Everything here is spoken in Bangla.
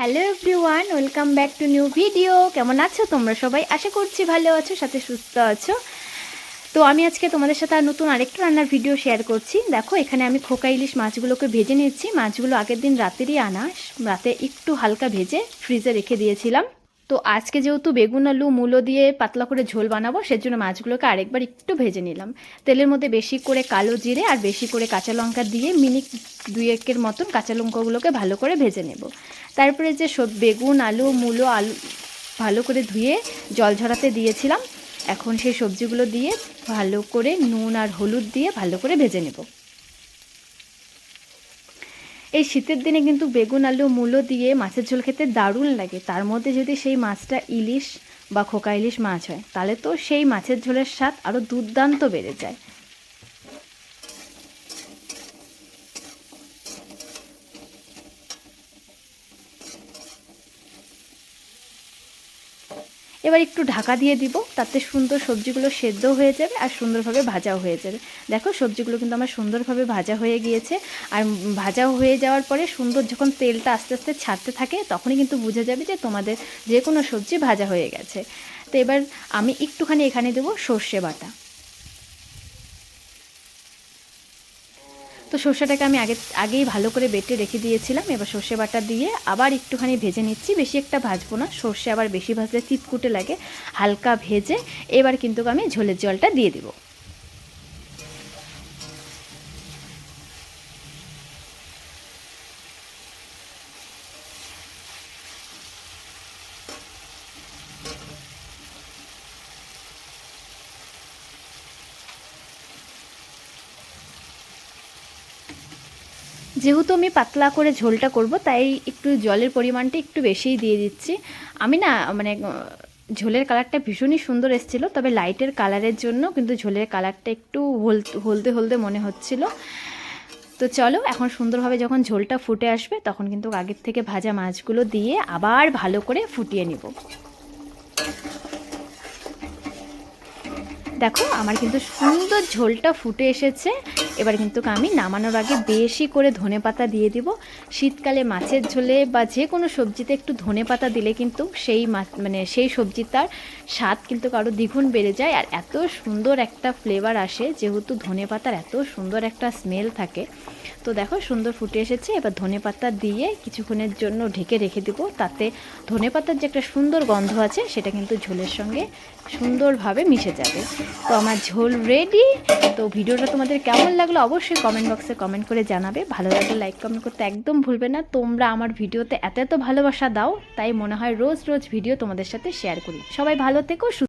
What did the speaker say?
Hello everyone, welcome back to new video. কেমন আছো তোমরা সবাই? আশা করছি ভালো আছো, সাথে সুস্থ আছো। তো আমি আজকে তোমাদের সাথে আর নতুন আরেকটা রান্নার ভিডিও শেয়ার করছি। দেখো, এখানে আমি খোকা ইলিশ মাছগুলোকে ভেজে নিচ্ছি মাছগুলো আগের দিন রাতেরই আনা, রাতে একটু হালকা ভেজে ফ্রিজে রেখে দিয়েছিলাম। তো আজকে যেহেতু বেগুন, আলু, মূলো দিয়ে পাতলা করে ঝোল বানাবো, সেজন্য মাছগুলোকে আরেকবার একটু ভেজে নিলাম। তেলের মধ্যে বেশি করে কালো জিরে আর বেশি করে কাঁচা লঙ্কা দিয়ে মিনিট দুই একের মতন কাঁচা লঙ্কাগুলোকে ভালো করে ভেজে নেব। তারপরে যে সব বেগুন, আলু, মূলো, আলু ভালো করে ধুয়ে জল ঝরাতে দিয়েছিলাম, এখন সেই সবজিগুলো দিয়ে ভালো করে নুন আর হলুদ দিয়ে ভালো করে ভেজে নেব। এই শীতের দিনে কিন্তু বেগুন, আলু, মূলো দিয়ে মাছের ঝোল খেতে দারুণ লাগে। তার মধ্যে যদি সেই মাছটা ইলিশ বা খোকা ইলিশ মাছ হয়, তাহলে তো সেই মাছের ঝোলের স্বাদ আরও দুর্দান্ত বেড়ে যায়। এবার একটু ঢাকা দিয়ে দিব, তাতে সুন্দর সবজিগুলো সেদ্ধ হয়ে যাবে আর সুন্দরভাবে ভাজাও হয়ে যাবে। দেখো সবজিগুলো কিন্তু আমার সুন্দরভাবে ভাজা হয়ে গিয়েছে আর ভাজা হয়ে যাওয়ার পরে সুন্দর যখন তেলটা আস্তে আস্তে ছাড়তে থাকে তখনই কিন্তু বোঝা যাবে যে তোমাদের যে কোনো সবজি ভাজা হয়ে গেছে। তো এবার আমি একটুখানি এখানে দেবো সর্ষে বাটা। তো সর্ষেটাকে আমি আগে, আগেই ভালো করে বেটে রেখে দিয়েছিলাম। এবার সর্ষে বাটা দিয়ে আবার একটুখানি ভেজে নিচ্ছি। বেশি একটা ভাজবো না। সর্ষে আবার বেশি ভাজলে তিতকুটে লাগে, হালকা ভেজে এবার কিন্তু আমি ঝোলের জলটা দিয়ে দিব। যেহেতু আমি পাতলা করে ঝোলটা করব, তাই একটু জলের পরিমাণটা একটু বেশিই দিয়ে দিচ্ছি। আমি না মানে ঝোলের কালারটা ভীষণই সুন্দর এসেছিল, তবে লাইটের কালারের জন্য কিন্তু ঝোলের কালারটা একটু হলদে হলদে মনে হচ্ছিল। তো চলো, এখন সুন্দরভাবে যখন ঝোলটা ফুটে আসবে, তখন কিন্তু আগের থেকে ভাজা মাছগুলো দিয়ে আবার ভালো করে ফুটিয়ে নিব। দেখো, আমার কিন্তু সুন্দর ঝোলটা ফুটে এসেছে। এবার কিন্তু আমি নামানোর আগে বেশি করে ধনে পাতা দিয়ে দিব। শীতকালে মাছের ঝোলে বা যে কোনো সবজিতে একটু ধনে পাতা দিলে কিন্তু সেই মানে সেই সবজিটার স্বাদ কিন্তু আরও দ্বিগুণ বেড়ে যায়। আর এত সুন্দর একটা ফ্লেভার আসে, যেহেতু ধনে পাতার এত সুন্দর একটা স্মেল থাকে। তো দেখো, সুন্দর ফুটে এসেছে। এবার ধনে পাতা দিয়ে কিছুক্ষণের জন্য ঢেকে রেখে দেবো। তাতে ধনে পাতার যে একটা সুন্দর গন্ধ আছে, সেটা কিন্তু ঝোলের সঙ্গে সুন্দরভাবে মিশে যাবে। তো আমার ঝোল রেডি তো ভিডিওটা তোমাদের কেমন লাগল অবশ্যই কমেন্ট বক্সে কমেন্ট করে জানাবে। ভালো লাগলে লাইক কমেন্ট করতে একদম ভুলবে না। তোমরা আমার ভিডিওতে এত এত ভালোবাসা দাও, তাই মনে হয় রোজ রোজ ভিডিও তোমাদের সাথে শেয়ার করি। সবাই ভালো থেকো